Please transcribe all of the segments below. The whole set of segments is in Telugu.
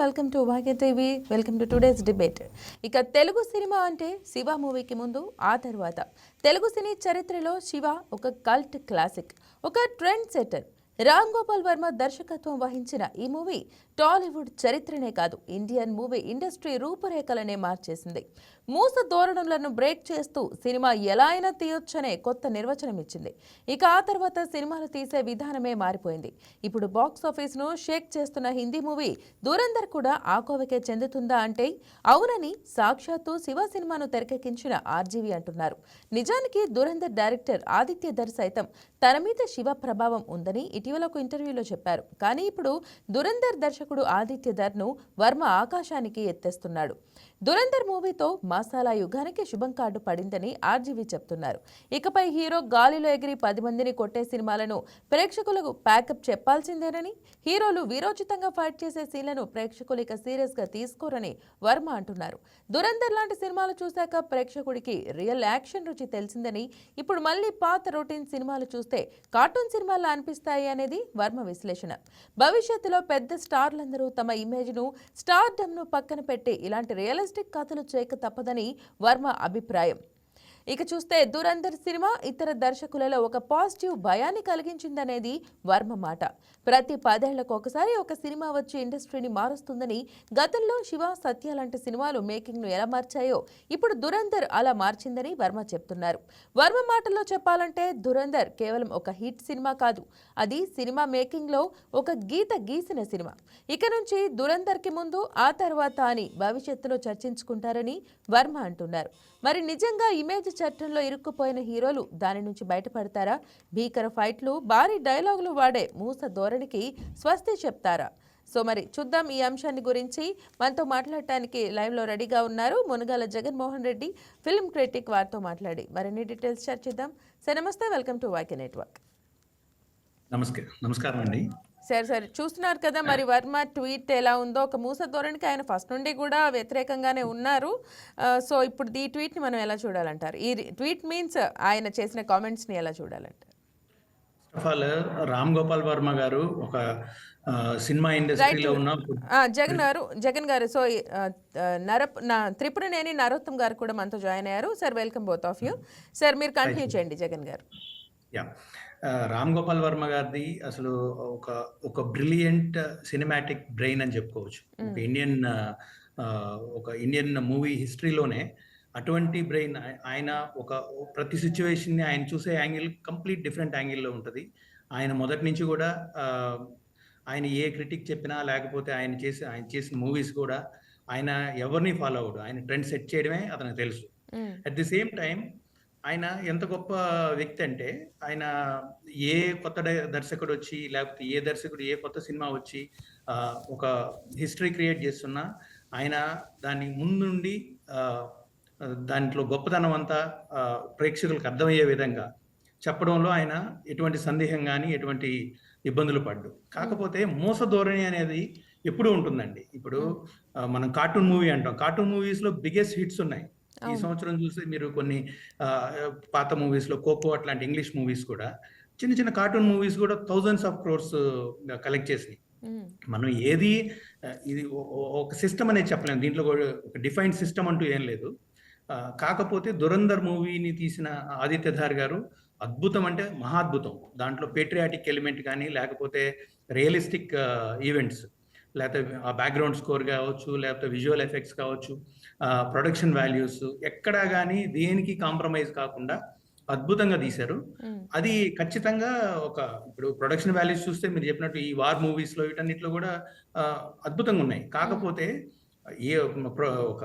Welcome to Bhagya TV. Welcome to today's debate. ఇక తెలుగు సినిమా అంటే శివ మూవీకి ముందు ఆ తర్వాత. తెలుగు సినీ చరిత్రలో శివ ఒక కల్ట్ క్లాసిక్ ఒక ట్రెండ్ సెటర్ రామ్ గోపాల్ వర్మ దర్శకత్వం వహించిన ఈ మూవీ టాలీవుడ్ చరిత్రనే కాదు ఇండియన్ మూవీ ఇండస్ట్రీ రూపురేఖలనే మార్చేసింది. మూస ధోరణులను బ్రేక్ చేస్తూ సినిమా ఎలా అయినా తీయొచ్చనే కొత్త నిర్వచనం ఇచ్చింది ఇక ఆ తర్వాత సినిమాలు తీసే విధానమే మారిపోయింది. ఇప్పుడు బాక్సాఫీస్ను షేక్ చేస్తున్న హిందీ మూవీ దురంధర్ కూడా ఆ కోవకే చెందుతుందా అంటే అవునని సాక్షాత్తు శివ సినిమాను తెరకెక్కించిన ఆర్జీవి అంటున్నారు. నిజానికి దురంధర్ డైరెక్టర్ ఆదిత్య ధర్ సైతం తన మీద శివ ప్రభావం ఉందని ఇటీవల ఒక ఇంటర్వ్యూలో చెప్పారు. కానీ ఇప్పుడు దురందర్ దర్శకుడు ఆదిత్య ధర్ను వర్మ ఆకాశానికి ఎత్తేస్తున్నాడు. దురందర్ మూవీతో మసాలా యుగానికి శుభం కార్డు పడిందని ఆర్జీవి చెప్తున్నారు. ఇకపై హీరో గాలిలో ఎగిరి పది మందిని కొట్టే సినిమాలను ప్రేక్షకులకు ప్యాకప్ చెప్పాల్సిందేనని హీరోలు వీరోచితంగా ఫైట్ చేసే సీన్లను ప్రేక్షకులు ఇక సీరియస్గా తీసుకోరని వర్మ అంటున్నారు. దురంధర్ లాంటి సినిమాలు చూశాక ప్రేక్షకుడికి రియల్ యాక్షన్ రుచి తెలిసిందని ఇప్పుడు మళ్ళీ పాత రొటీన్ సినిమాలు చూస్తే కార్టూన్ సినిమాల్లో అనిపిస్తాయి అనేది వర్మ విశ్లేషణ. భవిష్యత్తులో పెద్ద స్టార్లందరూ తమ ఇమేజ్ను స్టార్డమ్ను పక్కన పెట్టి ఇలాంటి రియల్ రియలిస్టిక్ కథలు చేయక తప్పదని వర్మ అభిప్రాయం. ఇక చూస్తే దురంధర్ సినిమా ఇతర దర్శకులలో ఒక పాజిటివ్ భయాన్ని కలిగించిందనేది వర్మ మాట. ప్రతి పదేళ్ళకు ఒకసారి ఒక సినిమా వచ్చి ఇండస్ట్రీని మారుస్తుందని గతంలో శివ సత్య లాంటి సినిమాలు మేకింగ్ను ఎలా మార్చాయో ఇప్పుడు దురంధర్ అలా మార్చిందని వర్మ చెప్తున్నారు. వర్మ మాటల్లో చెప్పాలంటే దురంధర్ కేవలం ఒక హిట్ సినిమా కాదు అది సినిమా మేకింగ్లో ఒక గీత గీసిన సినిమా. ఇక నుంచి దురంధర్కి ముందు ఆ తర్వాత అని భవిష్యత్తులో చర్చించుకుంటారని వర్మ అంటున్నారు. మరి నిజంగా ఇమేజ్ చట్టంలో ఇరుక్కుపోయిన హీరోలు దాని నుంచి బయటపడతారా? భీకర ఫైట్లు భారీ డైలాగులు వాడే మూస ధోరణికి స్వస్తి చెప్తారా? సో మరి చూద్దాం ఈ అంశాన్ని గురించి. మనతో మాట్లాడటానికి లైవ్లో రెడీగా ఉన్నారు మునగాల జగన్మోహన్ రెడ్డి ఫిల్మ్ క్రిటిక్ వారితో మాట్లాడి. మరిన్ని డీటెయిల్స్ చర్చిద్దాం సార్ నమస్తే. Welcome to Vakya network. నమస్కారం. నమస్కారం అండి. సరే సరే. చూస్తున్నారు కదా మరి వర్మ ట్వీట్ ఎలా ఉందో. ఒక మూస ధోరణికి ఆయన ఫస్ట్ నుండి కూడా వ్యతిరేకంగానే ఉన్నారు. సో ఇప్పుడు ఈ ట్వీట్ని మనం ఎలా చూడాలంటారు? ఈ ట్వీట్ మీన్స్ ఆయన చేసిన కామెంట్స్ని ఎలా చూడాలంటారు? First of all Ram Gopal Varma garu ఒక సినిమా ఇండస్ట్రీలో ఉన్న జగన్ గారు జగన్ గారు సో ఆ, ఆ, నరప్ నా త్రిపురనేని నరోత్తం గారు కూడా మనతో జాయిన్ అయ్యారు. Sir welcome both of you. Sir మీరు కంటిన్యూ చేయండి జగన్ గారు. యా రామ్ గోపాల్ వర్మ గారిది అసలు ఒక ఒక బ్రిలియంట్ సినిమాటిక్ బ్రెయిన్ అని చెప్పుకోవచ్చు. ఒక ఇండియన్ ఆ, ఆ, ఒక ఇండియన్ మూవీ హిస్టరీలోనే అటువంటి బ్రెయిన్ ఆయన ఒక ప్రతి సిచ్యువేషన్ని ఆయన చూసే యాంగిల్ కంప్లీట్ డిఫరెంట్ యాంగిల్లో ఉంటుంది. ఆయన మొదటి నుంచి కూడా ఆ, ఆయన ఏ క్రిటిక్ చెప్పినా లేకపోతే ఆయన చేసి ఆయన చేసిన మూవీస్ కూడా ఆయన ఎవరిని ఫాలో అవడు ఆయన ట్రెండ్ సెట్ చేయడమే అతనికి తెలుసు. అట్ ది సేమ్ టైం ఆయన ఎంత గొప్ప వ్యక్తి అంటే ఆయన ఏ కొత్త దర్శకుడు వచ్చి లేకపోతే ఏ దర్శకుడు ఏ కొత్త సినిమా వచ్చి ఒక హిస్టరీ క్రియేట్ చేస్తున్నా ఆయన దాన్ని ముందుండి దాంట్లో గొప్పతనం అంతా ప్రేక్షకులకు అర్థమయ్యే విధంగా చెప్పడంలో ఆయన ఎటువంటి సందేహం కానీ ఎటువంటి ఇబ్బందులు పడ్డు. కాకపోతే మోస ధోరణి అనేది ఎప్పుడు ఉంటుందండి. ఇప్పుడు మనం కార్టూన్ మూవీ అంటాం. కార్టూన్ మూవీస్లో బిగ్గెస్ట్ హిట్స్ ఉన్నాయి. ఈ. సంవత్సరం చూస్తే మీరు కొన్ని పాత మూవీస్లో కోకో అట్లాంటి ఇంగ్లీష్ మూవీస్ కూడా చిన్న చిన్న కార్టూన్ మూవీస్ కూడా థౌజండ్స్ ఆఫ్ క్రోర్స్ కలెక్ట్ చేసినాయి. మనం ఏది ఇది ఒక సిస్టమ్ అనేది చెప్పలేము దీంట్లో ఒక డిఫైన్డ్ సిస్టమ్ అంటూ ఏం లేదు. కాకపోతే దురందర్ మూవీని తీసిన ఆదిత్యధార్ గారు అద్భుతం అంటే మహాద్భుతం దాంట్లో పేట్రియాటిక్ ఎలిమెంట్ కానీ లేకపోతే రియలిస్టిక్ ఈవెంట్స్ లేకపోతే ఆ బ్యాక్గ్రౌండ్ స్కోర్ కావచ్చు లేకపోతే విజువల్ ఎఫెక్ట్స్ కావచ్చు. ప్రొడక్షన్ వాల్యూస్ ఎక్కడా కానీ దేనికి కాంప్రమైజ్ కాకుండా అద్భుతంగా తీశారు. అది ఖచ్చితంగా ఒక ఇప్పుడు ప్రొడక్షన్ వాల్యూస్ చూస్తే మీరు చెప్పినట్టు ఈ వార్ మూవీస్లో వీటన్నిటిలో కూడా అద్భుతంగా ఉన్నాయి. కాకపోతే ఏ ఒక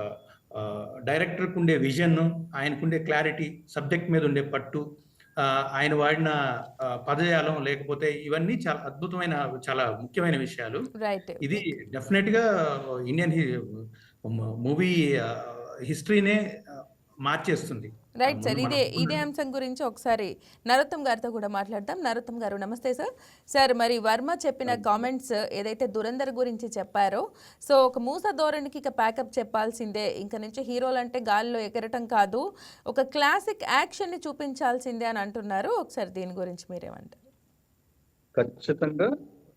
డైరెక్టర్కి ఉండే విజన్ ఆయనకుండే క్లారిటీ సబ్జెక్ట్ మీద ఉండే పట్టు ఆయన వాడిన పదజాలం లేకపోతే ఇవన్నీ చాలా అద్భుతమైన చాలా ముఖ్యమైన విషయాలు. ఇది డెఫినెట్గా ఇండియన్ మూవీ హిస్టరీనే మార్చేస్తుంది. రైట్ సార్ ఇదే ఇదే అంశం గురించి ఒకసారి నరోత్తం గారితో కూడా మాట్లాడదాం. నరోత్తం గారు నమస్తే సార్ సార్ మరి వర్మ చెప్పిన కామెంట్స్ ఏదైతే దురందర్ గురించి చెప్పారో సో ఒక మూస ధోరణికి ఇక ప్యాకప్ చెప్పాల్సిందే. ఇంక నుంచి హీరోలు అంటే గాలిలో ఎగరటం కాదు. ఒక క్లాసిక్ యాక్షన్ని చూపించాల్సిందే అని అంటున్నారు. ఒకసారి దీని గురించి మీరేమంటారు? ఖచ్చితంగా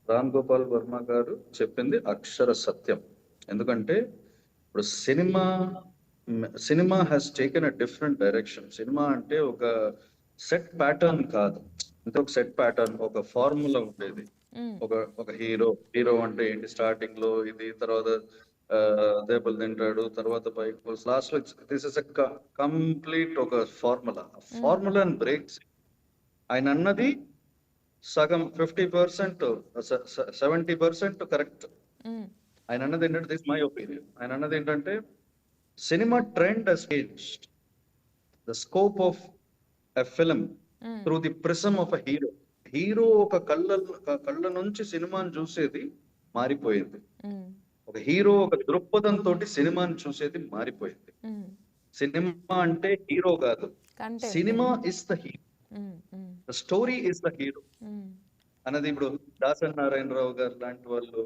రామ్ గోపాల్ వర్మ గారు చెప్పింది అక్షర సత్యం. ఎందుకంటే ఇప్పుడు cinema cinema has taken a different direction cinema అంటే ఒక సెట్ ప్యాటర్న్ కాదు. అంటే ఒక సెట్ ప్యాటర్న్ ఒక ఫార్ములా ఉండేది. ఒక ఒక హీరో హీరో అంటే ఏంటి? స్టార్టింగ్లో ఇది తర్వాత దెబ్బలు తింటాడు తర్వాత బైక్ లాస్ట్లో దిస్ ఇస్ కంప్లీట్ ఒక ఫార్ములా ఫార్ములా బ్రేక్స్ ఆయన అన్నది సగం fifty percent seventy percent correct. ఆయన అన్నది ఏంటంటే దిస్ మై ఒపీనియన్ ఆయన అన్నది ఏంటంటే cinema trend changed the scope of a film hmm. Through the prism of a hero hero ఒక కళ్ళ కళ్ళ నుంచి సినిమాని చూసేది మారిపోయింది మ్మ్. ఒక హీరో ఒక దృక్పథం తోటి సినిమాని చూసేది మారిపోయింది మ్మ్. సినిమా అంటే హీరో కాదు cinema is the hero. The story is the hero. అన్నది ఇప్పుడు దాసరి నారాయణరావు గారు లాంటి వాళ్ళు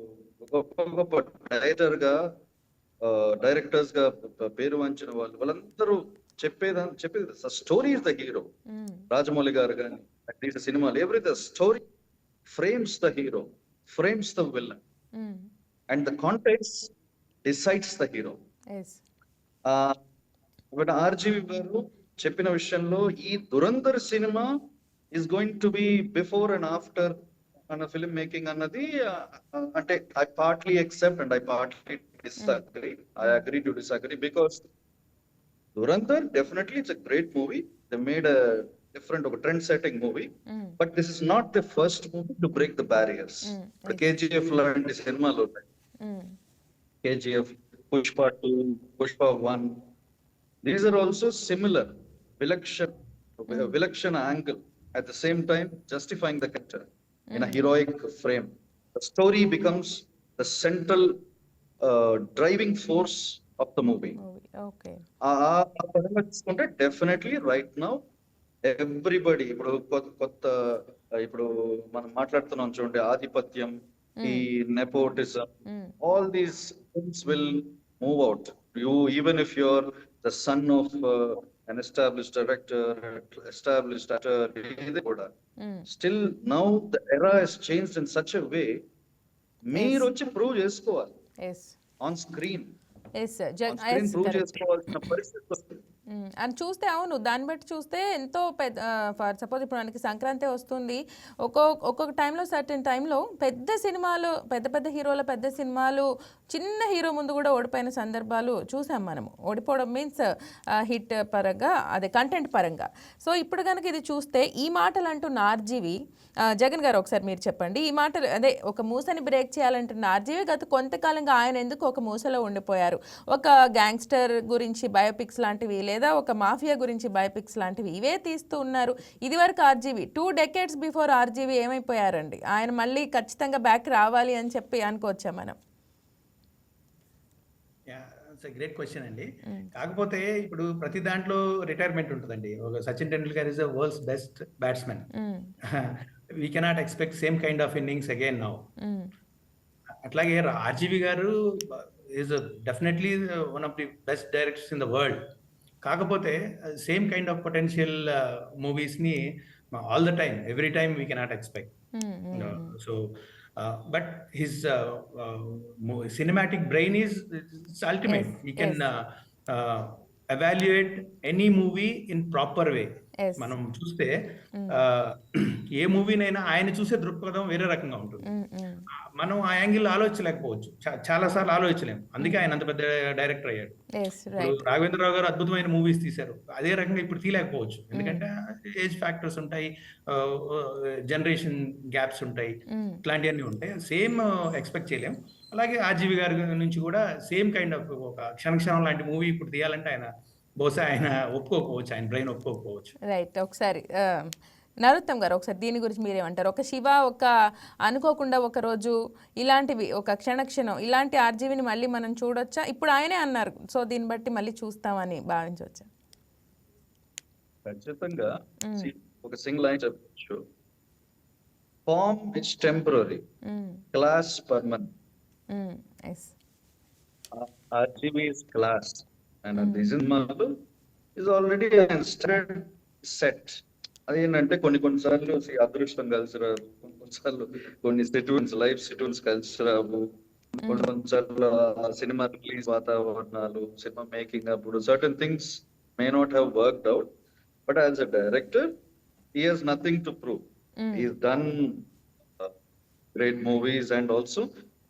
గొప్ప గొప్ప డైరెక్టర్గా డైరెక్టర్స్గా పేరు వంచిన వాళ్ళు వాళ్ళందరూ చెప్పేదా చెప్పేది story is the hero. Rajamouli garu కానీ తీసిన సినిమాలు every the story frames the hero frames the hmm. And the context decides the hero. RGV garu చెప్పిన విషయంలో ఈ Dhurandhar cinema is going to be before and after అన్న ఫిల్మ్ మేకింగ్ అన్నది ఆ, ఆ, అంటే I partly except and I partly disagree I agree to disagree because Dhurandhar definitely it's a great movie the made a different ఒక trend setting movie hmm. But this is not the first movie to break the barriers Mm, ఇప్పుడు కేజీఎఫ్ లాంటి సినిమాలు ఉన్నాయి hmm. KGF, Pushpa 2, Pushpa 1. These are also similar, Vilakshan, Vilakshan angle, at the same time justifying the character in a heroic frame. The story becomes the central uh, driving force of the movie. Movie ఆ పరంగా తీసుకుంటే డెఫినెట్లీ రైట్ నౌ ఎవ్రీబడి ఇప్పుడు కొత్త ఇప్పుడు మనం మాట్లాడుతున్నాం చూడండి ఆధిపత్యం ఈ nepotism these things will move out. You, even if you're the son of uh, an established director, established actor, ఇది కూడా. మ్మ్. still now the era has changed in such a way, మీరు వచ్చి ప్రూవ్ చేసుకోవాలి yes on screen yes on jug screen yes prove correct చేసుకోవాల్సిన పరిస్థితి వస్తుంది మ్మ్. అని చూస్తే అవును దాన్ని బట్టి చూస్తే ఎంతో పెద్ద ఫర్ సపోజ్ ఇప్పుడు మనకి సంక్రాంతి వస్తుంది ఒక్కొక్క ఒక్కొక్క టైంలో సర్టెన్ టైంలో పెద్ద సినిమాలు పెద్ద పెద్ద హీరోల పెద్ద సినిమాలు చిన్న హీరో ముందు కూడా ఓడిపోయిన సందర్భాలు చూసాం మనము. ఓడిపోవడం మీన్స్ హిట్ పరంగా అదే కంటెంట్ పరంగా. సో ఇప్పుడు కనుక ఇది చూస్తే ఈ మాటలు అంటున్న ఆర్జీవి జగన్ గారు ఒకసారి మీరు చెప్పండి ఈ మాటలు అదే ఒక మూసని బ్రేక్ చేయాలంటున్న ఆర్జీవి గత కొంతకాలంగా ఆయన ఎందుకు ఒక మూసలో ఉండిపోయారు? ఒక గ్యాంగ్స్టర్ గురించి బయోపిక్స్ లాంటివి లేదా ఒక మాఫియా గురించి బయోపిక్స్ లాంటివి ఇవే తీస్తూ ఉన్నారు. ఇదివరకు RGV two decades before RGV ఏమైపోయారండి? ఆయన మళ్ళీ ఖచ్చితంగా బ్యాక్ రావాలి అని చెప్పి అనుకోవచ్చా మనం? గ్రేట్ క్వశ్చన్ అండి. కాకపోతే ఇప్పుడు ప్రతి దాంట్లో రిటైర్మెంట్ ఉంటుందండి. ఒక Sachin Tendulkar is the world's best batsmen. We cannot expect same kind of innings again now. అట్లాగే RGV garu is definitely one of the best directors in the world కాకపోతే same kind of potential మూవీస్ని all the time every time we cannot expect. So but his cinematic brain is ultimate Yes, you can evaluate any movie in proper way. మనం చూస్తే uh, ఏ మూవీనైనా ఆయన చూసే దృక్పథం వేరే రకంగా ఉంటుంది. మ్మ్. మ్మ్. మనం ఆ యాంగిల్ ఆలోచించలేకపోవచ్చు. చాలా సార్లు ఆలోచించలేము అందుకే ఆయన అంత పెద్ద డైరెక్టర్ అయ్యాడు. రాఘవేంద్రరావు గారు అద్భుతమైన మూవీస్ తీశారు. అదే రకంగా ఇప్పుడు తీయలేకపోవచ్చు. ఎందుకంటే ఏజ్ ఫ్యాక్టర్స్ ఉంటాయి జనరేషన్ గ్యాప్స్ ఉంటాయి. ఇట్లాంటివన్నీ ఉంటాయి. సేమ్ ఎక్స్పెక్ట్ చేయలేం. అలాగే ఆర్జీవి గారి నుంచి కూడా సేమ్ కైండ్ ఆఫ్ ఒక క్షణక్షణం లాంటి మూవీ ఇప్పుడు తీయాలంటే ఆయన బహుశా ఆయన ఒప్పుకోకపోవచ్చు ఆయన బ్రెయిన్ ఒప్పుకోకపోవచ్చు. రైట్ ఒకసారి ఆ, నరోత్తమ్ గారు ఒకసారి దీని గురించి మీరేమంటారు? ఒక శివ ఒక అనుకోకుండా ఒక రోజు ఇలాంటివి ఒక క్షణక్షణం ఇలాంటి ఆర్జీవిని మళ్ళీ మనం చూడొచ్చా? ఇప్పుడు ఆయనే అన్నారు సో దీన్ని బట్టి మళ్ళీ చూస్తామని భావించవచ్చా ఖచ్చితంగా. ఒక సింగిల్ లైన్ చెప్పచ్చు. Form it's temporary class permanent is RGB's class. Is model is already a standard set. అదేంటంటే కొన్ని కొన్నిసార్లు అదృష్టం కలిసి రాదు కొన్ని కొన్నిసార్లు కొన్ని సిట్యుయేషన్స్ లైఫ్ సిట్యుయేషన్స్ కలిసి రావు. కొన్ని కొన్నిసార్లు సినిమా రిలీజ్ వాతావరణాలు సినిమా మేకింగ్ అప్పుడు certain things may not have worked out but as a director he has nothing to prove is done great movies and also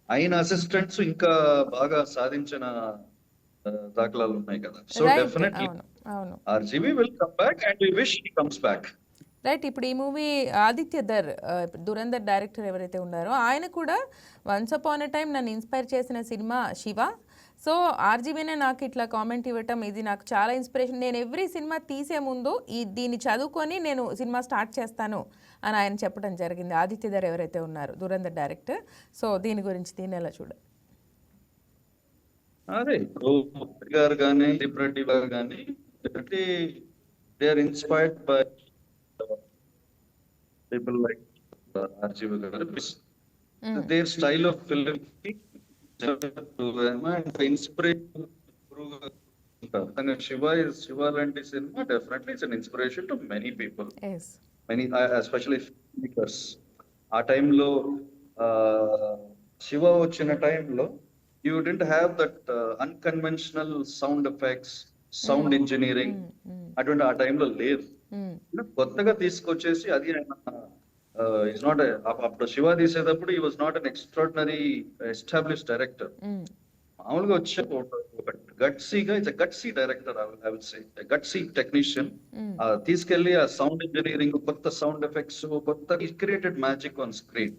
ఆయన అసిస్టెంట్స్ ఇంకా బాగా సాధించిన దాఖలాలు ఉన్నాయి కదా. So definitely RGV will come back and we wish he comes back right ఇప్పుడు ఈ movie Aditya there Dhurandhar director ఎవరైతే ఉన్నారో ఆయన కూడా వన్స్ అపాన్ ఎ టైం నన్ను ఇన్స్పైర్ చేసిన సినిమా శివ. సో ఆర్జీబీనే నాకు ఇట్లా కామెంట్ ఇవ్వటం ఇది నాకు చాలా ఇన్స్పిరేషన్ నేను ఎవ్రీ సినిమా తీసే ముందు ఈ దీన్ని చదువుకొని నేను సినిమా స్టార్ట్ చేస్తాను అని ఆయన చెప్పడం జరిగింది. ఆదిత్య దర్ ఎవరైతే ఉన్నారు దురంధర్ డైరెక్టర్ సో దీని గురించి దీన్ని ఎలా చూడ? అదే ఇప్పుడు గారు కానీ దీప్ రెడ్డి గారు కానీ they are inspired by people like RGV garu. Their style of film inspiration Shiva is Shiva లాంటి cinema definitely it's an inspiration to many people many especially speakers ఆ టైంలో శివ వచ్చిన టైంలో you didn't have that unconventional sound effects sound engineering అటువంటి ఆ టైంలో లేదు. కొత్తగా తీసుకొచ్చేసి అది ఇస్ నాట్ అప్పుడు శివ తీసేటప్పుడు he was not an extraordinary established director మామూలుగా వచ్చే ఒక- ఒక గట్సీగా it's gutsy director I will say gutsy technician తీసుకెళ్ళి ఆ సౌండ్ ఇంజనీరింగ్ కొత్త సౌండ్ ఎఫెక్ట్స్ కొత్త క్రియేటెడ్ మ్యాజిక్ ఆన్ స్క్రీన్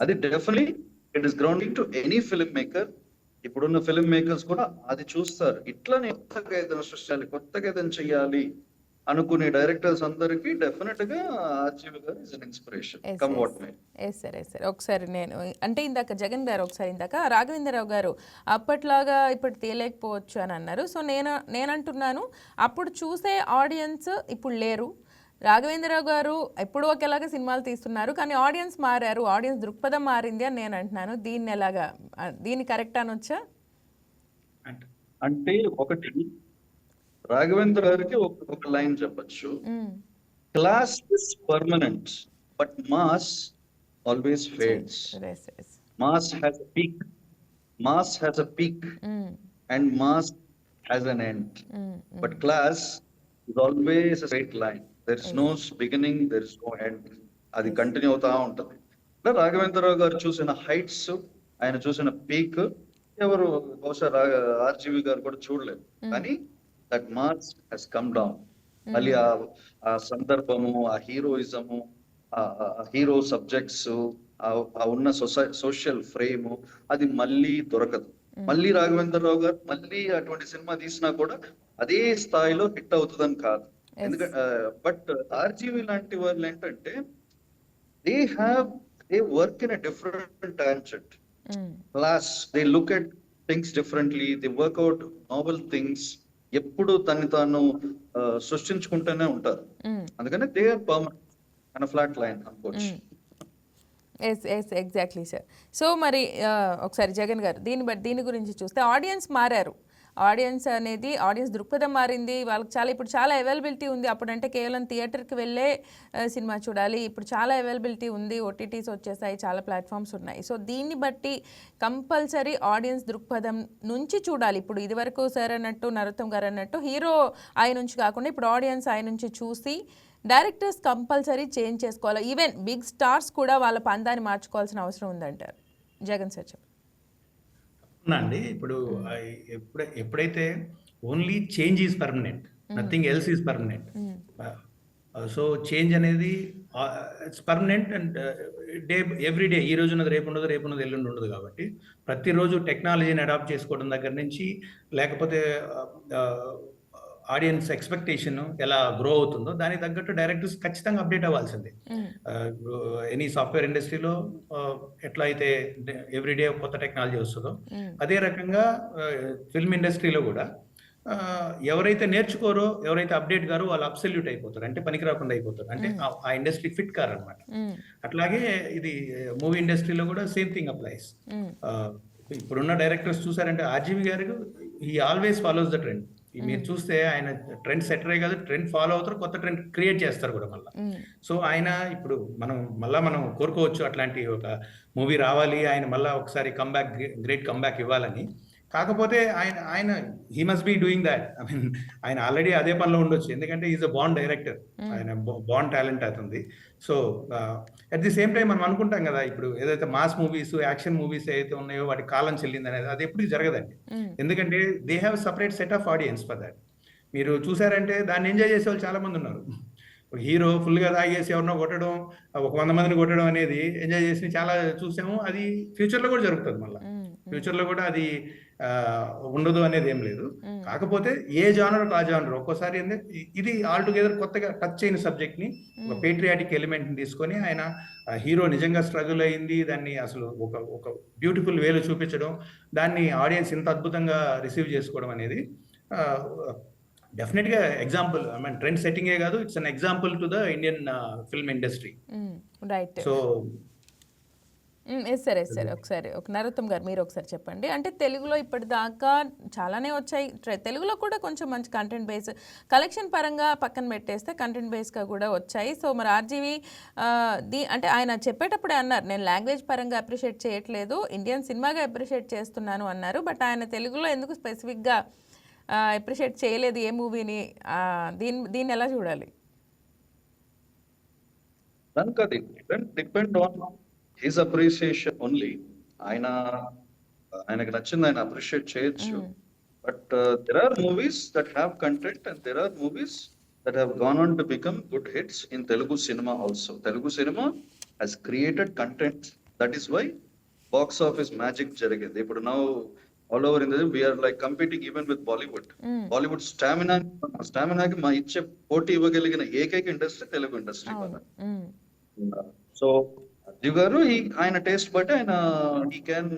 అది definitely it is grounding to any film maker ఇప్పుడున్న ఫిల్మ్ మేకర్స్ కూడా అది చూస్తారు. ఇట్లానే కొత్తగా ఏదైనా సృష్టించాలి కొత్తగా ఏదైనా చెయ్యాలి అనుకునే డైరెక్టర్స్ అందరికి డెఫినెట్గా ఆర్జీవి గారు is an inspiration come. What may yes sir yes sir ఒకసారి నేను అంటే ఇందాక జగన్ గారు ఒకసారి ఇందాక రాఘవేంద్రరావు గారు అప్పట్లాగా ఇప్పుడు తీయలేకపోవచ్చు అని అన్నారు. సో నేను నేనంటున్నాను అప్పుడు చూసే ఆడియన్స్ ఇప్పుడు లేరు. రాఘవేంద్రరావు గారు ఎప్పుడు ఒకేలాగా సినిమాలు తీస్తున్నారు కానీ ఆడియన్స్ మారారు. ఆడియన్స్ దృక్పథం మారింది అని నేను అంటున్నాను. దీన్ని ఎలాగా దీన్ని కరెక్ట్ అనొచ్చా? అంటే అంటే ఒకటి రాఘవేంద్ర గారికి ఒక ఒక లైన్ చెప్పొచ్చు. Class is permanent but mass always fades. Mass has a peak mass has a peak. And mass has an end hmm. But class is always a There is no beginning, there is no end. అది కంటిన్యూ అవుతా ఉంటది. రాఘవేంద్రరావు గారు చూసిన హైట్స్ ఆయన చూసిన పీక్ ఎవరు బహుశా ఆర్జీవి గారు కూడా చూడలేదు. కానీ that marks has come down మళ్ళీ ఆ సందర్భము ఆ హీరోయిజము ఆ హీరో సబ్జెక్ట్స్ ఆ ఉన్న సొసై సోషల్ ఫ్రేమ్ అది మళ్ళీ దొరకదు. మళ్ళీ రాఘవేంద్రరావు గారు మళ్ళీ అటువంటి సినిమా తీసినా కూడా అదే స్థాయిలో హిట్ అవుతుందని కాదు. ఎందుకంటే బట్ ఆర్జీవి లాంటి వాళ్ళు ఏంటంటే they have they work in a different hmm. Class they look at things differently they work out novel things ఎప్పుడు తను తాను సృష్టించుకుంటూనే ఉంటారు. అందుకని దే ఆర్ పర్మనెంట్ అన్న ఫ్లాట్ లైన్ అనుకోవచ్చు yes yes exactly sir so మరి ఒకసారి జగన్ గారు దీని బట్టి దీని గురించి చూస్తే ఆడియన్స్ మారారు. ఆడియన్స్ అనేది ఆడియన్స్ దృక్పథం మారింది. వాళ్ళకి చాలా ఇప్పుడు చాలా అవైలబిలిటీ ఉంది. అప్పుడంటే కేవలం థియేటర్కి వెళ్ళే సినిమా చూడాలి. ఇప్పుడు చాలా అవైలబిలిటీ ఉంది. ఓటీటీస్ వచ్చేసాయి. చాలా ప్లాట్ఫామ్స్ ఉన్నాయి. సో దీన్ని బట్టి కంపల్సరీ ఆడియన్స్ దృక్పథం నుంచి చూడాలి. ఇప్పుడు ఇదివరకు సార్ అన్నట్టు నరోత్తం గారు అన్నట్టు హీరో ఆయన నుంచి కాకుండా ఇప్పుడు ఆడియన్స్ ఆయన నుంచి చూసి డైరెక్టర్స్ కంపల్సరీ చేంజ్ చేసుకోవాలి. ఈవెన్ బిగ్ స్టార్స్ కూడా వాళ్ళ పందాన్ని మార్చుకోవాల్సిన అవసరం ఉందంటారు. జగన్ సార్ చెప్పండి. అండి. ఇప్పుడు ఎప్పుడ ఎప్పుడైతే only change is permanent nothing else is permanent so change అనేది it's permanent and day every day ఈ రోజు ఉన్నది రేపు ఉండదు రేపు ఉన్నది ఎల్లుండి ఉండదు కాబట్టి ప్రతిరోజు టెక్నాలజీని అడాప్ట్ చేసుకోవడం దగ్గర నుంచి లేకపోతే ఆడియన్స్ ఎక్స్పెక్టేషన్ ఎలా గ్రో అవుతుందో దానికి తగ్గట్టు డైరెక్టర్స్ ఖచ్చితంగా అప్డేట్ అవ్వాల్సిందే. ఎనీ సాఫ్ట్వేర్ ఇండస్ట్రీలో ఎట్లా అయితే ఎవ్రీడే కొత్త టెక్నాలజీ వస్తుందో అదే రకంగా ఫిల్మ్ ఇండస్ట్రీలో కూడా ఎవరైతే నేర్చుకోరో ఎవరైతే అప్డేట్ గారో వాళ్ళు అబ్సల్యూట్ అయిపోతారు. అంటే పనికి రాకుండా అయిపోతారు. అంటే ఆ- ఇండస్ట్రీ ఫిట్ కారు అనమాట అట్లాగే ఇది మూవీ ఇండస్ట్రీలో కూడా సేమ్ థింగ్ అప్లైస్. ఇప్పుడున్న డైరెక్టర్స్ చూసారంటే ఆర్జీవి గారు ఈ ఆల్వేస్ ఫాలోస్ ద ట్రెండ్. మీరు చూస్తే ఆయన ట్రెండ్ సెటరే కాదు ట్రెండ్ ఫాలో అవుతారు కొత్త ట్రెండ్ క్రియేట్ చేస్తారు కూడా మళ్ళీ. సో ఆయన ఇప్పుడు మనం మళ్ళా మనం కోరుకోవచ్చు అట్లాంటి ఒక మూవీ రావాలి ఆయన మళ్ళా ఒకసారి కంబ్యాక్ గ్రేట్ కంబ్యాక్ ఇవ్వాలని. కాకపోతే ఆయన ఆయన he must be doing that I mean ఆయన ఆల్రెడీ అదే పనిలో ఉండొచ్చు. ఎందుకంటే ఈజ్ అ బాండ్ డైరెక్టర్ ఆయన బాండ్ టాలెంట్ అవుతుంది so at the same time మనం అనుకుంటాం కదా ఇప్పుడు ఏదైతే మాస్ మూవీస్ యాక్షన్ మూవీస్ ఏదైతే ఉన్నాయో వాటి కాలం చెల్లింది అనేది అది ఎప్పుడు జరగదండి. ఎందుకంటే they have separate set of audience for that మీరు చూసారంటే దాన్ని ఎంజాయ్ చేసే వాళ్ళు చాలా మంది ఉన్నారు. హీరో ఫుల్గా తాగేసి ఎవరినో కొట్టడం ఒక వంద మందిని కొట్టడం అనేది ఎంజాయ్ చేసి చాలా చూసాము. అది ఫ్యూచర్లో కూడా జరుగుతుంది మళ్ళీ. మ్మ్. ఫ్యూచర్లో కూడా అది ఉండదు అనేది ఏం లేదు. కాకపోతే ఏ జానర్ ఆ జానర్ ఒక్కోసారి ఇది ఆల్ టుగెదర్ కొత్తగా టచ్ అయిన సబ్జెక్ట్ని ఒక పేట్రియాటిక్ ఎలిమెంట్ని తీసుకొని ఆయన హీరో నిజంగా స్ట్రగుల్ అయింది దాన్ని అసలు ఒక ఒక బ్యూటిఫుల్ వేలో చూపించడం దాన్ని ఆడియన్స్ ఇంత అద్భుతంగా రిసీవ్ చేసుకోవడం అనేది డెఫినెట్గా ఎగ్జాంపుల్ ఐ మీన్ ట్రెండ్ సెట్టింగే కాదు it's an example to the Indian film industry so sir yes sir ఒకసారి ఒక నరోత్తం గారు మీరు ఒకసారి చెప్పండి. అంటే తెలుగులో ఇప్పటిదాకా చాలానే వచ్చాయి. ట్ర- తెలుగులో కూడా కొంచెం మంచి కంటెంట్ బేస్ కలెక్షన్ పరంగా పక్కన పెట్టేస్తే కంటెంట్ బేస్గా కూడా వచ్చాయి. సో మరి ఆర్జీవి దీ అంటే ఆయన చెప్పేటప్పుడే అన్నారు నేను లాంగ్వేజ్ పరంగా అప్రిషియేట్ చేయట్లేదు ఇండియన్ సినిమాగా అప్రిషియేట్ చేస్తున్నాను అన్నారు బట్ ఆయన తెలుగులో ఎందుకు స్పెసిఫిక్గా అప్రిషియేట్ చేయలేదు ఏ మూవీని దీన్ని దీన్ని ఎలా చూడాలి? Depend on his appreciation only ఆయన ఆయనకు నచ్చింది ఆయన అప్రిషియేట్ చేయొచ్చు. But there are movies that have content and there are movies that have gone on to become good hits in Telugu cinema also Telugu cinema has created content that is why box office magic జరిగింది. ఇప్పుడు now all over in we're like competing even with Bollywood. Bollywood stamina స్టామినాకి మా ఇచ్చే పోటీ ఇవ్వగలిగిన ఏకైక ఇండస్ట్రీ తెలుగు ఇండస్ట్రీ. సో అజీవ్ గారు ఈ- ఆయన టేస్ట్ బట్టి ఆయన ఈ can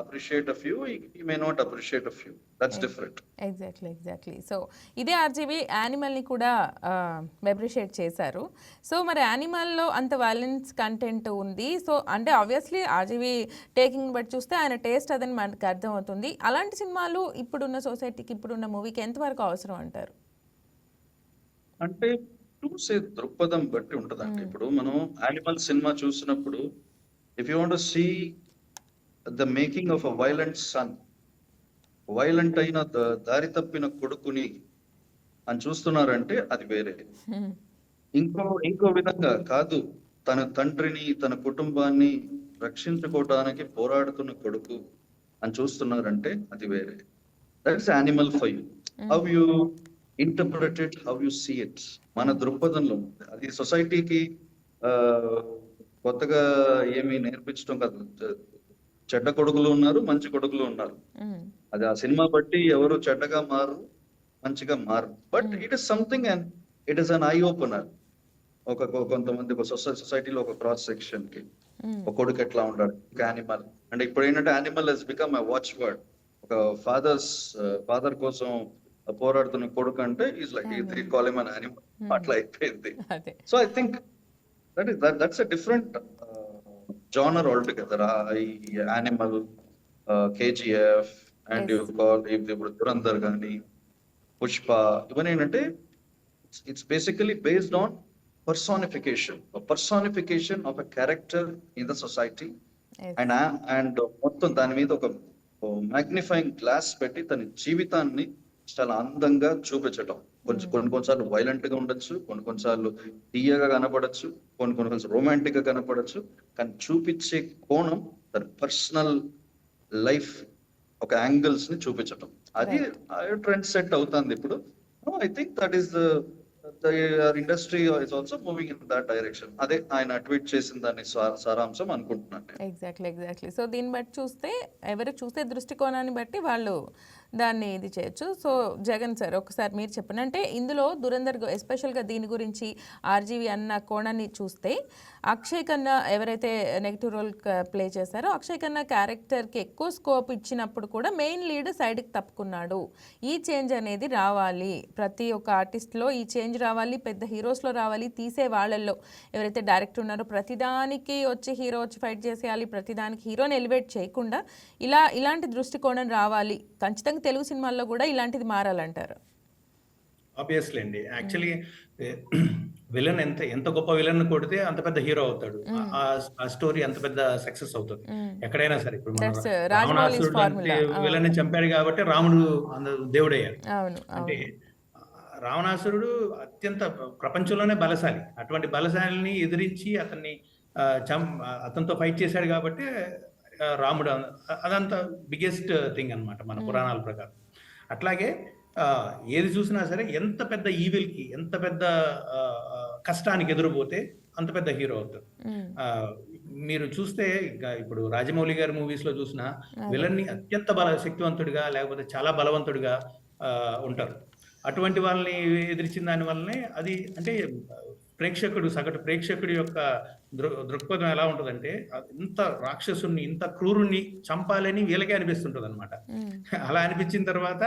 appreciate a few he may not appreciate a few that's different exactly exactly so ఇదే ఆర్జీబీ యానిమల్ని కూడా అప్రిషియేట్ చేశారు. సో మరి యానిమల్లో అంత వైలెన్స్ కంటెంట్ ఉంది. సో అంటే ఆబ్వియస్లీ ఆర్జీబీ టేకింగ్ బట్టి చూస్తే ఆయన టేస్ట్ అదని మనకు అర్థమవుతుంది. అలాంటి సినిమాలు ఇప్పుడున్న సొసైటీకి ఇప్పుడున్న మూవీకి ఎంతవరకు అవసరం అంటారు? అంటే చూసే దృక్పథం బట్టి ఉంటదండి. ఇప్పుడు మనం యానిమల్ సినిమా చూసినప్పుడు if you want see the making of a violent son violent అయిన దారి తప్పిన కొడుకుని అని చూస్తున్నారంటే అది వేరే. ఇంకో ఇంకో విధంగా కాదు తన తండ్రిని తన కుటుంబాన్ని రక్షించుకోవడానికి పోరాడుతున్న కొడుకు అని చూస్తున్నారంటే అది వేరే. That's Animal you how you interpret it how you see it మన దృక్పథంలో అది సొసైటీకి కొత్తగా ఏమీ నేర్పించడం కాదు. చెడ్డ కొడుకులు ఉన్నారు మంచి కొడుకులు ఉన్నారు. అది ఆ సినిమా బట్టి ఎవరు చెడ్డగా మారు మంచిగా మారు. But it is something and it is an eye opener. ఒక కొంతమంది ఒక సొసైటీలో ఒక క్రాస్ సెక్షన్కి. ఒక కొడుకు ఎట్లా ఉంటాడు? ఒక యానిమల్. అంటే ఇప్పుడు ఏంటంటే Animal has become a watch word ఒక ఫాదర్స్ ఫాదర్ కోసం పోరాడుతున్న కొడుకు అంటే is like three call em an Animal అట్లా అయిపోయింది. So I think that is that's a different genre altogether ఈ Animal KGF and you call ఇప్పుడు దురందర్ కానీ పుష్ప ఇవన్నీ ఏంటంటే it's basically based on personification personification of a character in the society. And and మొత్తం దాని మీద ఒక మ్యాగ్నిఫైయింగ్ గ్లాస్ పెట్టి తన జీవితాన్ని చాలా అందంగా చూపించటం. కొంచెం కొన్ని కొన్నిసార్లు వైలెంట్గా ఉండొచ్చు కొన్ని కొన్నిసార్లు తీయగా కనపడచ్చు కొన్ని కొన్ని కొన్నిసార్లు రొమాంటిక్గా కనపడచ్చు. కానీ చూపించే కోణం తన పర్సనల్ లైఫ్ ఒక యాంగిల్స్ని చూపించటం. అది ట్రెండ్ సెట్ అవుతుంది ఇప్పుడు. I think that is the industry is also moving in that direction అదే ఆయన ట్వీట్ చేసిన దాని సార- సారాంశం అనుకుంటున్నాను నేను. ఎగ్జాక్ట్లీ ఎగ్జాక్ట్లీ సో దీన్ని బట్టి చూస్తే ఎవరు చూసే దృష్టికోణాన్ని బట్టి వాళ్ళు దాన్ని ఇది చేయొచ్చు. సో జగన్ సార్ ఒకసారి మీరు చెప్పండి. అంటే ఇందులో దురందర్ ఎస్పెషల్గా దీని గురించి ఆర్జీవి అన్న కోణాన్ని చూస్తే అక్షయ్ కన్నా ఎవరైతే నెగిటివ్ రోల్ ప్లే చేశారో అక్షయ్ కన్నా క్యారెక్టర్కి ఎక్కువ స్కోప్ ఇచ్చినప్పుడు కూడా మెయిన్ లీడ్ సైడ్కి తప్పుకున్నాడు. ఈ చేంజ్ అనేది రావాలి. ప్రతి ఒక్క ఆర్టిస్ట్లో ఈ చేంజ్ రావాలి పెద్ద హీరోస్లో రావాలి తీసే వాళ్ళల్లో ఎవరైతే డైరెక్టర్ ఉన్నారో ప్రతిదానికి వచ్చి హీరో వచ్చి ఫైట్ చేసేయాలి ప్రతిదానికి హీరోని ఎలివేట్ చేయకుండా ఇలా ఇలాంటి దృష్టికోణం రావాలి. ఖచ్చితంగా తెలుగు సినిమాల్లో కూడా ఇలాంటిది మారాలంటారు? ఆబ్వియస్లీ అండి. యాక్చువల్లీ విలన్ ఎంత ఎంత గొప్ప విలన్ కొడితే అంత పెద్ద హీరో అవుతాడు. ఆ- స్టోరీ అంత పెద్ద సక్సెస్ అవుతుంది. ఎక్కడైనా సరే ఇప్పుడు uh, రాజమౌళి's formula. విలన్ చంపాడు కాబట్టి రాముడు దేవుడయ్యాడు. అంటే రావణాసురుడు అత్యంత ప్రపంచంలోనే బలశాలి. అటువంటి బలశాలిని ఎదిరించి అతన్ని చం అతనితో ఫైట్ చేశాడు కాబట్టి రాముడు అదంతా బిగ్గెస్ట్ థింగ్ అన్నమాట మన. పురాణాల ప్రకారం అట్లాగే ఏది చూసినా సరే ఎంత పెద్ద ఈవిల్కి ఎంత పెద్ద కష్టానికి ఎదురుపోతే అంత పెద్ద హీరో అవుతాడు. ఆ, మీరు చూస్తే ఇక ఇప్పుడు రాజమౌళి గారి మూవీస్లో చూసిన అదే. విలన్ని అత్యంత బల శక్తివంతుడిగా లేకపోతే చాలా బలవంతుడిగా ఆ, ఉంటారు అటువంటి వాళ్ళని ఎదిరించిన దాని వల్లనే అది అంటే ప్రేక్షకుడు సగటు ప్రేక్షకుడి యొక్క దృ దృక్పథం ఎలా ఉంటుందంటే ఇంత రాక్షసుని ఇంత క్రూరుణ్ణి చంపాలని వీళ్ళకే అనిపిస్తుంటది అనమాట. అలా అనిపించిన తర్వాత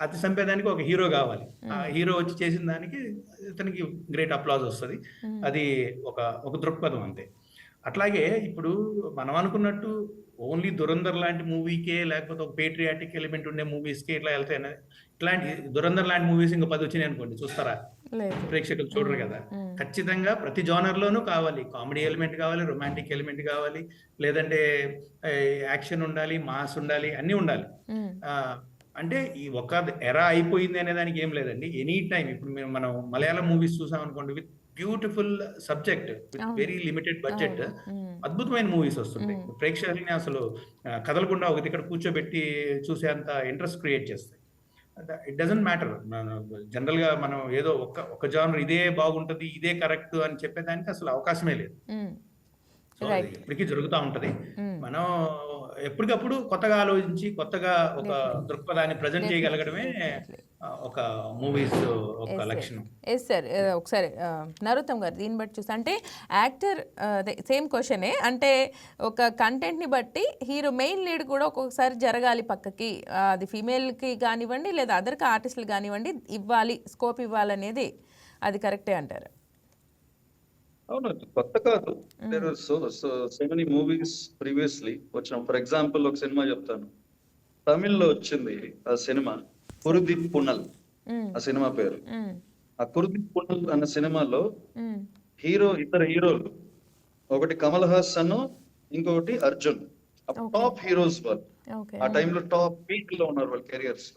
అతి చంపేదానికి ఒక హీరో కావాలి ఆ. హీరో వచ్చి చేసిన దానికి ఇతనికి గ్రేట్ అప్లాజ్ వస్తుంది. అది ఒక ఒక దృక్పథం అంతే అట్లాగే ఇప్పుడు మనం అనుకున్నట్టు ఓన్లీ దురంధర్ లాంటి మూవీకే లేకపోతే ఒక పేట్రియాటిక్ ఎలిమెంట్ ఉండే మూవీస్కి ఇట్లా వెళ్తే ఇట్లాంటి దురంధర్ లాంటి మూవీస్ ఇంకా పది వచ్చినాయి అనుకోండి చూస్తారా ప్రేక్షకులు చూడరు కదా. ఖచ్చితంగా ప్రతి జోనర్ లోనూ కావాలి. కామెడీ ఎలిమెంట్ కావాలి రొమాంటిక్ ఎలిమెంట్ కావాలి లేదంటే యాక్షన్ ఉండాలి మాస్ ఉండాలి అన్నీ ఉండాలి. అంటే ఈ ఒక ఎరా అయిపోయింది అనే దానికి ఏం లేదండి. ఎనీ టైం ఇప్పుడు మేము మనం మలయాళం మూవీస్ చూసాం అనుకోండి with beautiful subject with. Very limited budget. అద్భుతమైన మూవీస్ వస్తుంటాయి. ప్రేక్షకుల్ని అసలు కదలకుండా ఒక ఇక్కడ కూర్చోబెట్టి చూసేంత ఇంట్రెస్ట్ క్రియేట్ చేస్తాయి. ఇట్ డజంట్ మ్యాటర్ జనరల్గా మనం ఏదో ఒక ఒక జానర్ ఇదే బాగుంటది ఇదే కరెక్ట్ అని చెప్పేదానికి అసలు అవకాశమే లేదు. సో ఎప్పటికీ జరుగుతూ ఉంటది. మనం ఎప్పటికప్పుడు కొత్తగా ఆలోచించి కొత్తగా ఒక. దృక్పథాన్ని ప్రజెంట్ చేయగలగడమే ఒక మూవీస్ ఒక. లక్షణం. ఎస్ సార్ ఒకసారి నరోత్తం గారు దీన్ని బట్టి చూస్తే అంటే యాక్టర్ సేమ్ క్వశ్చనే అంటే ఒక కంటెంట్ని బట్టి హీరో మెయిన్ లీడ్ కూడా ఒక్కొక్కసారి జరగాలి పక్కకి. అది ఫీమేల్కి కానివ్వండి లేదా అదర్ ఆర్టిస్టులు కానివ్వండి ఇవ్వాలి స్కోప్ ఇవ్వాలనేది అది కరెక్టే అంటారు. అవును కొత్త కాదు. There so many movies previously వచ్చిన. ఫర్ ఎగ్జాంపుల్ ఒక సినిమా చెప్తాను. తమిళ్ళో వచ్చింది ఆ సినిమా కురుది పునల్. ఆ సినిమా పేరు. ఆ కురుది పునల్ అన్న సినిమాలో. హీరో ఇద్దరు హీరోలు. ఒకటి కమల్ హాసన్ ఇంకొకటి అర్జున్. టాప్ హీరోస్ వాళ్ళు. ఆ టైంలో టాప్ పీక్లో ఉన్నారు వాళ్ళ కెరియర్స్.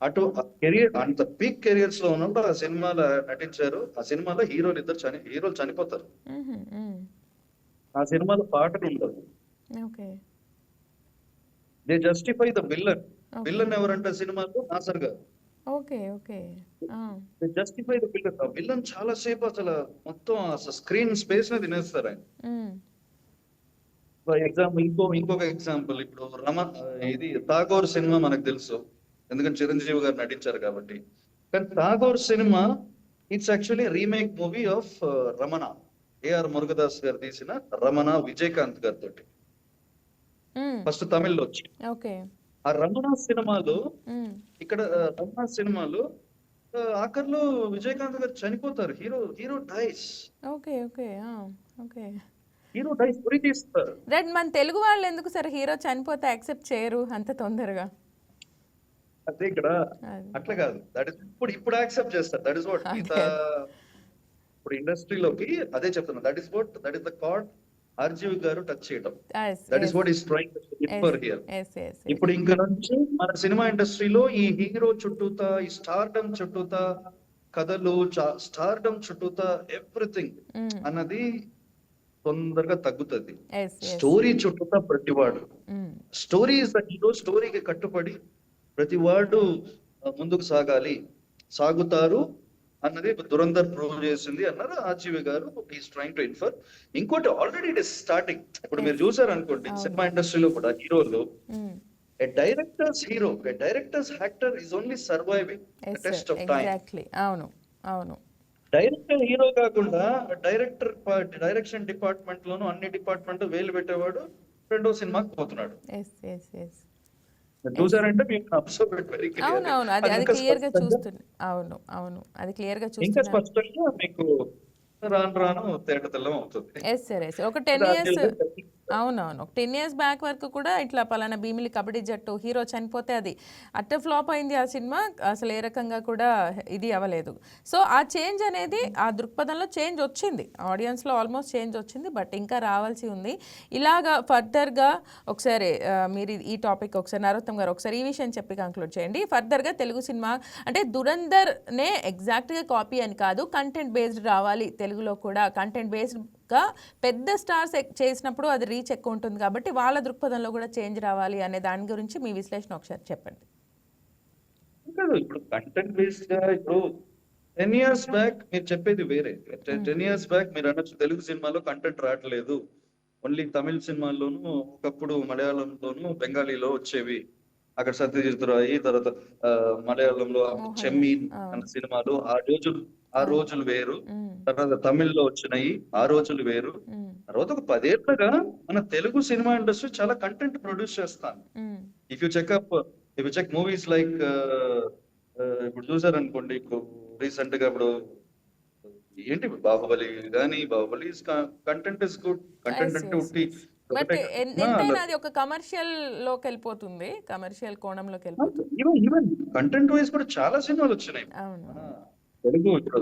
అటు కెరియర్ అంత పీక్ కెరియర్స్లో ఉన్నప్పుడు ఆ సినిమాలో నటించారు. ఆ సినిమాలో హీరోలు ఇద్దరు చని హీరోలు చనిపోతారు. ఆ సినిమాలో పాటలు ఉండదు okay. They justify the villain. Villain ఎవరంటే సినిమాలో నాసర్ గారు. Okay okay. Justify the villain ఆ విల్లన్ చాలా సేపు అసలు మొత్తం అసలు స్క్రీన్ స్పేస్ నే తినేస్తారు ఆయన. ఎగ్జాంపుల్ ఇంకో ఇంకొక ఎగ్జాంపుల్ ఇప్పుడు రమ ఇది తాగోర్ సినిమా మనకు తెలుసు. ఎందుకంటే చిరంజీవి గారు నటించారు కాబట్టి. కానీ Tagore cinema it's actually remake movie of Ramana. AR Murugadoss గారు తీసిన రమణ విజయకాంత్ గారితో. ఫస్ట్ తమిళ్ళో వచ్చి. ఆ రమణ సినిమాలో మ్మ్. ఇక్కడ ఆ, రమణ సినిమాలో ఆ, ఆఖరిలో విజయకాంత్ గారు చనిపోతారు. Hero hero dies. Okay. Okay hero dies ఉరి తీస్తారు. రైట్ మన తెలుగు వాళ్ళు ఎందుకు సార్ హీరో చనిపోతే యాక్సెప్ట్ చేయరు అంత తొందరగా? అదే ఇక్కడ. అట్లా కాదు. దట్ ఇస్ ఇప్పుడు ఇప్పుడు యాక్సెప్ట్ చేస్తారు. That is what. ఇప్పుడు ఇండస్ట్రీలోకి అదే చెప్తున్నా. That is what that is the card RGV గారు టచ్ చేయడం that is what is trying for here. ఇప్పుడు ఇంక నుంచి మన సినిమా ఇండస్ట్రీలో ఈ హీరో చుట్టూతా ఈ స్టార్డమ్ చుట్టూతా కథలు స్టార్డమ్ చుట్టూతా ఎవ్రీథింగ్ అన్నది తొందరగా తగ్గుతుంది. స్టోరీ చుట్టూతా ప్రతివాడు. స్టోరీ ఇస్ ద హీరో స్టోరీకి కట్టుబడి ప్రతి వాడు ముందుకు సాగాలి. సాగుతారు అన్నది దురంధర్ ప్రూవ్ చేసింది అన్నారు ఆర్జీవి గారు. ఈస్ ట్రైంగ్ టు ఇన్ఫర్ ఇంకోటి ఆల్రెడీ ఇట్ ఇస్ స్టార్టింగ్ ఇప్పుడు మీరు చూసారు అనుకోండి. సినిమా ఇండస్ట్రీలో కూడా హీరోలు. ఏ directors hero directors actor is only surviving. Test of time. అవును. అవును. డైరెక్టర్ హీరో కాకుండా డైరెక్టర్ డైరెక్షన్ డిపార్ట్మెంట్ లోను అన్ని డిపార్ట్మెంట్ వేలు పెట్టేవాడు రెండో సినిమాకి పోతున్నాడు. చూసారంటే మీకు అబ్జర్వ్ వెరీ అవును అవును అది అది క్లియర్గా చూస్తుంది అవును అవును అది క్లియర్గా ఇంకా చూస్తున్నా. స్పష్టంగా మీకు రాను రాను తేట తెల్లం అవుతుంది. ఎస్ సార్ ఎస్ ఒక టెన్ ఇయర్స్ అవునవును. ఒక టెన్ ఇయర్స్ బ్యాక్ వరకు కూడా ఇట్లా పలానా భీమిలి కబడ్డీ జట్టు హీరో చనిపోతే అది అట్ట ఫ్లాప్ అయింది ఆ సినిమా. అసలు ఏ రకంగా కూడా ఇది అవ్వలేదు. సో ఆ చేంజ్ అనేది ఆ దృక్పథంలో చేంజ్ వచ్చింది. ఆడియన్స్లో ఆల్మోస్ట్ చేంజ్ వచ్చింది బట్ ఇంకా రావాల్సి ఉంది. ఇలాగా ఫర్దర్గా ఒకసారి మీరు ఈ టాపిక్ ఒకసారి నరోత్తం గారు ఒకసారి ఈ విషయం చెప్పి కంక్లూడ్ చేయండి. ఫర్దర్గా తెలుగు సినిమా అంటే దురందర్నే ఎగ్జాక్ట్గా కాపీ అని కాదు కంటెంట్ బేస్డ్ రావాలి తెలుగులో కూడా. కంటెంట్ బేస్డ్ బేస్డ్గా పెద్ద స్టార్స్ చేసినప్పుడు అది రీచ్ ఎక్కువ ఉంటుంది కాబట్టి వాళ్ళ దృక్పథంలో కూడా చేంజ్ రావాలి అనే దాని గురించి మీ విశ్లేషణ ఒకసారి చెప్పండి కాదు ఇప్పుడు కంటెంట్ బేస్డ్గా ఇప్పుడు టెన్ ఇయర్స్ బ్యాక్ మీరు చెప్పేది వేరే టెన్ ఇయర్స్ బ్యాక్ మీరు అనొచ్చు తెలుగు సినిమాలో కంటెంట్ రావట్లేదు ఓన్లీ తమిళ సినిమాల్లోనూ ఒకప్పుడు మలయాళంలోను బెంగాలీలో వచ్చేవి అక్కడ సత్యజిత్ రాయ్ తర్వాత మలయాళంలో. చెమ్మీన్. అన్న సినిమాలు ఆ రోజులు ఆ రోజులు వేరు. తర్వాత తమిళ్ళో వచ్చినాయి ఆ రోజులు వేరు. తర్వాత ఒక పదేళ్ళుగా మన తెలుగు సినిమా ఇండస్ట్రీ చాలా కంటెంట్ ప్రొడ్యూస్ చేస్తాను. If you check up if you check movies like ఇప్పుడు చూసారనుకోండి ఇప్పుడు రీసెంట్గా ఇప్పుడు ఏంటి బాహుబలి కానీ Baahubali content is good content అంటే ఉట్టి. బట్ ఎంతైనా అది ఒక కమర్షియల్లోకి వెళ్ళిపోతుంది. కమర్షియల్ కోణంలోకి వెళ్ళిపోతుంది. కంటెంట్ వైజ్ కూడా చాలా సినిమాలు వచ్చినాయి. తెలుగు ఇప్పుడు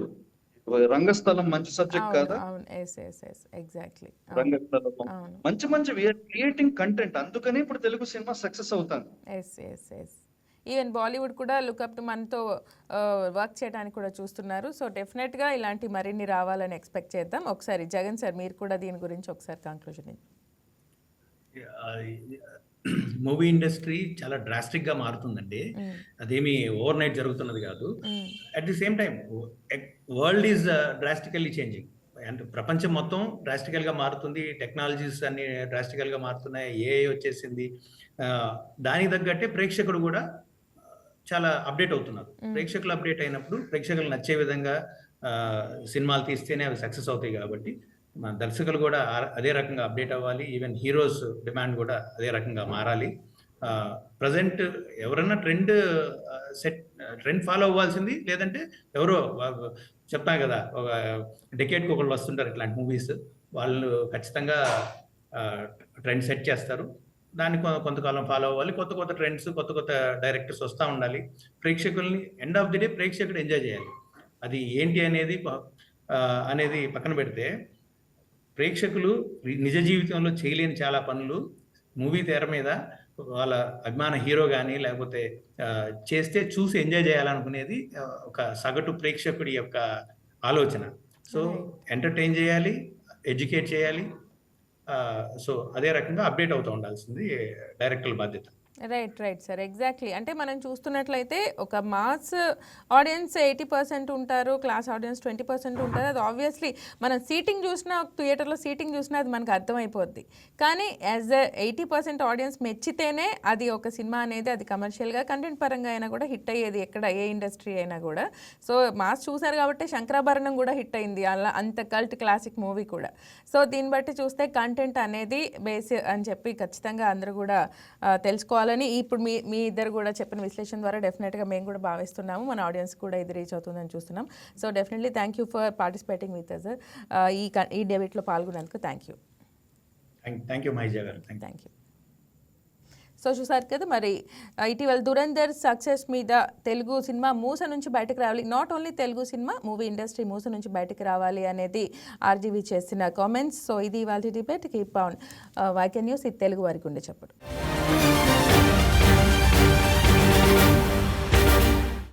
రంగస్థలం మంచి సబ్జెక్ట్ అవును కాదా? అవును. Yes yes yes exactly Rangasthalam. మంచి మంచి క్రియేటింగ్ కంటెంట్ అందుకనే ఇప్పుడు తెలుగు సినిమా సక్సెస్ అవుతాను yes yes yes even Bollywood కూడా లుకప్ టు మనతో వర్క్ చేయడానికి కూడా చూస్తున్నారు. సో డెఫినెట్గా ఇలాంటి మరిన్ని రావాలని ఎక్స్పెక్ట్ చేద్దాం. ఒకసారి జగన్ సార్ మీరు కూడా దీని గురించి ఒకసారి కంక్లూజన్ మూవీ ఇండస్ట్రీ చాలా డ్రాస్టిక్గా మారుతుందండి అదేమి ఓవర్ నైట్ జరుగుతున్నది కాదు. At the same time world is drastically changing. అంటే ప్రపంచం మొత్తం డ్రాస్టికల్గా మారుతుంది. టెక్నాలజీస్ అన్ని డ్రాస్టికల్గా మారుతున్నాయి. ఏఐ వచ్చేసింది. దానికి తగ్గట్టే ప్రేక్షకుడు కూడా చాలా అప్డేట్ అవుతున్నారు. ప్రేక్షకులు అప్డేట్ అయినప్పుడు ప్రేక్షకులు నచ్చే విధంగా సినిమాలు తీస్తేనే అవి సక్సెస్ అవుతాయి కాబట్టి మన దర్శకులు కూడా అదే రకంగా అప్డేట్ అవ్వాలి. ఈవెన్ హీరోస్ డిమాండ్ కూడా అదే రకంగా మారాలి. ప్రజెంట్ ఎవరన్నా ట్రెండ్ సెట్ ట్రెండ్ ఫాలో అవ్వాల్సింది లేదంటే ఎవరో చెప్తాం కదా ఒక డెకేట్కి ఒకళ్ళు వస్తుంటారు ఇట్లాంటి మూవీస్. వాళ్ళు ఖచ్చితంగా ట్రెండ్ సెట్ చేస్తారు. దాన్ని కొంతకాలం ఫాలో అవ్వాలి. కొత్త కొత్త ట్రెండ్స్ కొత్త కొత్త డైరెక్టర్స్ వస్తూ ఉండాలి. ప్రేక్షకుల్ని ఎండ్ ఆఫ్ ది డే ప్రేక్షకుడు ఎంజాయ్ చేయాలి. అది ఏంటి అనేది అనేది పక్కన పెడితే ప్రేక్షకులు నిజ జీవితంలో చేయలేని చాలా పనులు మూవీ తెర మీద వాళ్ళ అభిమాన హీరో కానీ లేకపోతే చేస్తే చూసి ఎంజాయ్ చేయాలనుకునేది ఒక సగటు ప్రేక్షకుడి యొక్క ఆలోచన సో. ఎంటర్టైన్ చేయాలి ఎడ్యుకేట్ చేయాలి సో అదే రకంగా అప్డేట్ అవుతూ ఉండాల్సింది డైరెక్టర్ల బాధ్యత రైట్ రైట్ సార్ ఎగ్జాక్ట్లీ అంటే మనం చూస్తున్నట్లయితే ఒక మాస్ ఆడియన్స్ ఎయిటీ పర్సెంట్ ఉంటారు క్లాస్ ఆడియన్స్ ట్వంటీ పర్సెంట్ ఉంటారు. అది ఆబ్వియస్లీ మనం సీటింగ్ చూసినా థియేటర్లో సీటింగ్ చూసినా అది మనకు అర్థమైపోద్ది. కానీ as a eighty percent audience మెచ్చితేనే అది ఒక సినిమా అనేది అది కమర్షియల్గా కంటెంట్ పరంగా అయినా కూడా హిట్ అయ్యేది ఎక్కడ ఏ ఇండస్ట్రీ అయినా కూడా. సో మాస్ చూశారు కాబట్టి శంకరాభరణం కూడా హిట్ అయింది. అలా అంత కల్ట్ క్లాసిక్ మూవీ కూడా. సో దీన్ని బట్టి చూస్తే కంటెంట్ అనేది బేస్ అని చెప్పి ఖచ్చితంగా అందరూ కూడా తెలుసుకోవాలి తెలుసుకోవాలని ఇప్పుడు మీ మీ ఇద్దరు కూడా చెప్పిన విశ్లేషణ ద్వారా డెఫినెట్గా మేము కూడా భావిస్తున్నాము. మన ఆడియన్స్ కూడా ఇది రీచ్ అవుతుందని చూస్తున్నాం. So definitely thank you for participating with us ఈ ఈ డెబిట్లో పాల్గొన్నందుకు thank you thank you Mahesh గారు థ్యాంక్ యూ సో చూసారు కదా మరి ఆ, ఇటీవల దురంధర్ సక్సెస్ మీద తెలుగు సినిమా మూస నుంచి బయటకు రావాలి. Not only Telugu cinema movie industry మూస నుంచి బయటకు రావాలి అనేది ఆర్జీవీ చేసిన కామెంట్స్ సో ఇది ఇవాళ డిబేట్ కీప్ ఆన్ వైకెన్ న్యూస్ ఇది తెలుగు వారికి ఉండే చెప్పడు.